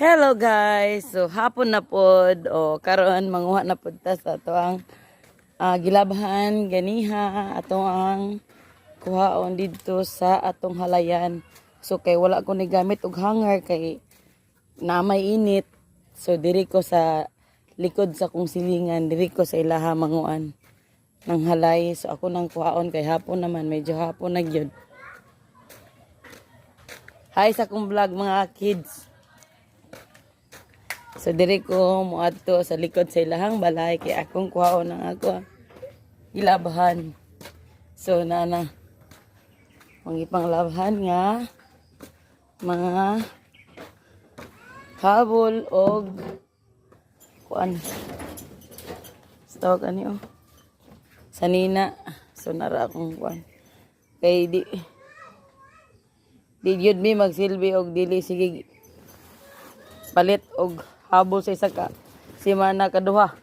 Hello guys. So hapon na pod o karon manguha na pod ta sa tuang ah, gilabhan ganiha ato ang kuhaon didto sa atong halayan. So kay wala ko ni gamit og hanger kay na may init. So diri ko sa likod sa kong silingan, diri ko sa ilaha manguan ng halay. So ako nang kuhaon kay hapon naman medyo hapon na gyud. Hi sa kong vlog mga kids. So diri ko muadto sa likod sa ilahang balay kay akong kuhaon ng ako ilabahan. So nana mangipang labhan nga mga habol og kuan. Tawag ani oh. Sanina so nara akong kuan. Kay di di gyud mi magsilbi og dili sige palit og habol sa isa ka. Semana kaduha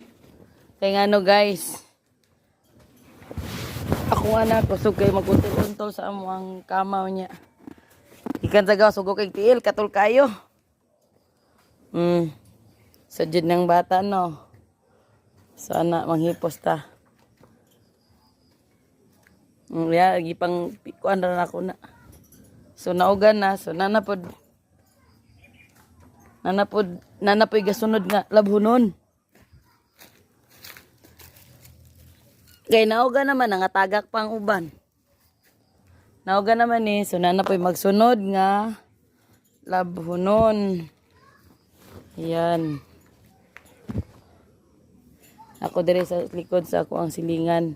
kay ngano guys. Ako anak ko so kay magkuntol sa among kamaw niya. Ikan sa gawas ug kay tiil katul kayo. Mm sujud ng bata no. Sana manghipos ta. Mm, ya, gipang kuan ra na ako na. So naugan na, so nanapod nanapod nanapod gasunod nga labhunon. Kay nauga naman nga tagak pang uban. Nauga naman ni so nanapoy magsunod nga labhunon. Yan. Ako dire sa likod sa ako ang silingan.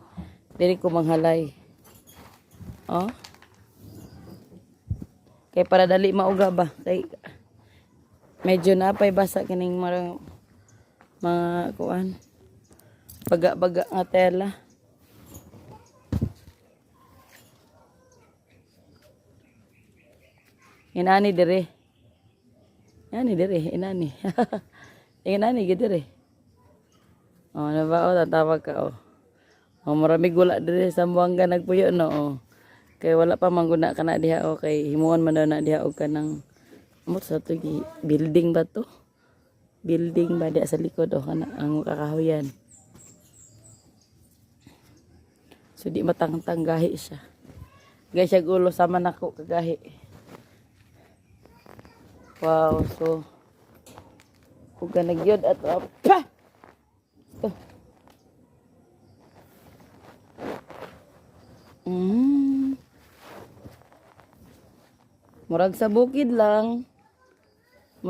Dire ko manghalay. Oh. Kay para dali mauga ba? Kay medyo napay basa kining marang mga kuan. Baga-baga nga tela. Inani dire. Inani dire, inani. inani gid dire. Oh, na ba o tatawag ka oh. Oh, marami gula dire sa buwangga nagpuyo no. Oh. Kay wala pa mangguna ka na diha o kay himuon man daw na diha og kanang mo sa to building ba to? Building ba diha sa likod o kana ang kakahuyan. So di matangtang gahi siya. Gay siya gulo sama nako kagahi. Wow, so kung ka nagyod at uh, pa! Ito. Mm. Murag sa bukid lang.